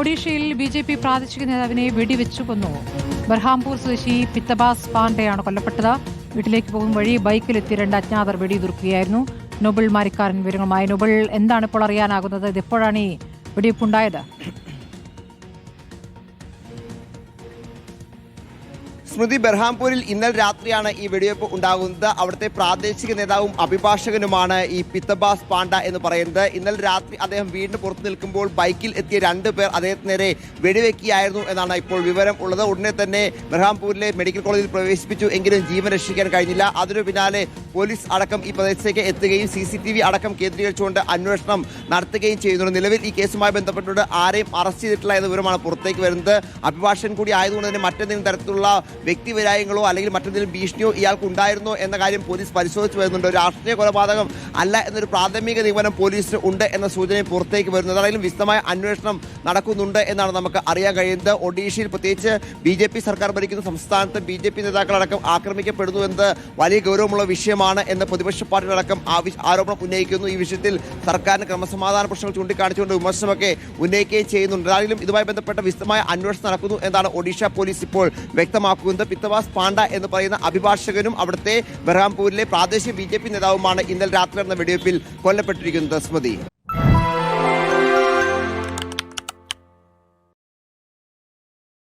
ഒഡീഷയിൽ B J P പ്രാദേശിക നേതാവിനെ വെടിവെച്ചു കൊന്നു. ബർഹാംപൂർ സ്വദേശി പിത്തബാസ് പാണ്ഡെയാണ് കൊല്ലപ്പെട്ടത്. വീട്ടിലേക്ക് പോകും വഴി ബൈക്കിലെത്തി രണ്ട് അജ്ഞാതർ വെടിയുതിർക്കുകയായിരുന്നു. നൊബിൾ മാരിക്കാരൻ വിവരങ്ങളുമായി. നൊബിൾ എന്താണ് ഇപ്പോൾ അറിയാനാകുന്നത്? ഇത് എപ്പോഴാണ് ഈ വെടിവെപ്പുണ്ടായത്? സ്മൃതി ബെർഹാംപൂരിൽ ഇന്നലെ രാത്രിയാണ് ഈ വെടിവയ്പ് ഉണ്ടാകുന്നത്. അവിടുത്തെ പ്രാദേശിക നേതാവും അഭിഭാഷകനുമാണ് ഈ പിത്തബാസ് പാണ്ഡ എന്ന് പറയുന്നത്. ഇന്നലെ രാത്രി അദ്ദേഹം വീണ്ടും പുറത്തു നിൽക്കുമ്പോൾ ബൈക്കിൽ എത്തിയ രണ്ട് പേർ അദ്ദേഹത്തിന് നേരെ വെടിവെക്കുകയായിരുന്നു എന്നാണ് ഇപ്പോൾ വിവരം ഉള്ളത്. ഉടനെ തന്നെ ബെർഹാംപൂരിലെ മെഡിക്കൽ കോളേജിൽ പ്രവേശിപ്പിച്ചു. എങ്കിലും ജീവൻ രക്ഷിക്കാൻ കഴിഞ്ഞില്ല. അതിനു പിന്നാലെ പോലീസ് അടക്കം ഈ പ്രദേശത്തേക്ക് എത്തുകയും സി സി ടി വി അടക്കം കേന്ദ്രീകരിച്ചുകൊണ്ട് അന്വേഷണം നടത്തുകയും ചെയ്യുന്നുണ്ട്. നിലവിൽ ഈ കേസുമായി ബന്ധപ്പെട്ടുകൊണ്ട് ആരെയും അറസ്റ്റ് ചെയ്തിട്ടില്ല എന്ന വിവരമാണ് പുറത്തേക്ക് വരുന്നത്. അഭിഭാഷകൻ കൂടി ആയതുകൊണ്ട് തന്നെ മറ്റെന്തെങ്കിലും തരത്തിലുള്ള വ്യക്തിവിരായങ്ങളോ അല്ലെങ്കിൽ മറ്റെന്തെങ്കിലും ഭീഷണിയോ ഇയാൾക്ക് ഉണ്ടായിരുന്നോ എന്ന കാര്യം പോലീസ് പരിശോധിച്ചു വരുന്നുണ്ട്. രാഷ്ട്രീയ കൊലപാതകം അല്ല എന്നൊരു പ്രാഥമിക നിഗമനം പോലീസിന് ഉണ്ട് എന്ന സൂചന പുറത്തേക്ക് വരുന്നത് അതായാലും വിശദമായ അന്വേഷണം നടക്കുന്നുണ്ട് എന്നാണ് നമുക്ക് അറിയാൻ കഴിയുന്നത്. ഒഡീഷയിൽ പ്രത്യേകിച്ച് ബി ജെ പി സർക്കാർ ഭരിക്കുന്ന സംസ്ഥാനത്ത് ബി ജെ പി നേതാക്കളടക്കം ആക്രമിക്കപ്പെടുന്നു എന്നത് വലിയ ഗൗരവമുള്ള വിഷയമാണ് എന്ന് പ്രതിപക്ഷ പാർട്ടികളടക്കം ആരോപണം ഉന്നയിക്കുന്നു. ഈ വിഷയത്തിൽ സർക്കാരിന് ക്രമസമാധാന പ്രശ്നങ്ങൾ ചൂണ്ടിക്കാണിച്ചുകൊണ്ട് വിമർശനമൊക്കെ ഉന്നയിക്കുകയും ചെയ്യുന്നുണ്ട്. ഏതായാലും ഇതുമായി ബന്ധപ്പെട്ട വിശദമായ അന്വേഷണം നടക്കുന്നു എന്നാണ് ഒഡീഷ പോലീസ് ഇപ്പോൾ വ്യക്തമാക്കുന്നത്. പിത്തവാസ് പാണ്ഡ എന്ന് പറയുന്ന അഭിഭാഷകനും അവിടുത്തെ ബെർഹാംപൂരിലെ പ്രാദേശിക ബി നേതാവുമാണ് ഇന്നലെ രാത്രി നടന്ന വെടിവയ്പ്പിൽ കൊല്ലപ്പെട്ടിരിക്കുന്നത്. സ്മൃതി.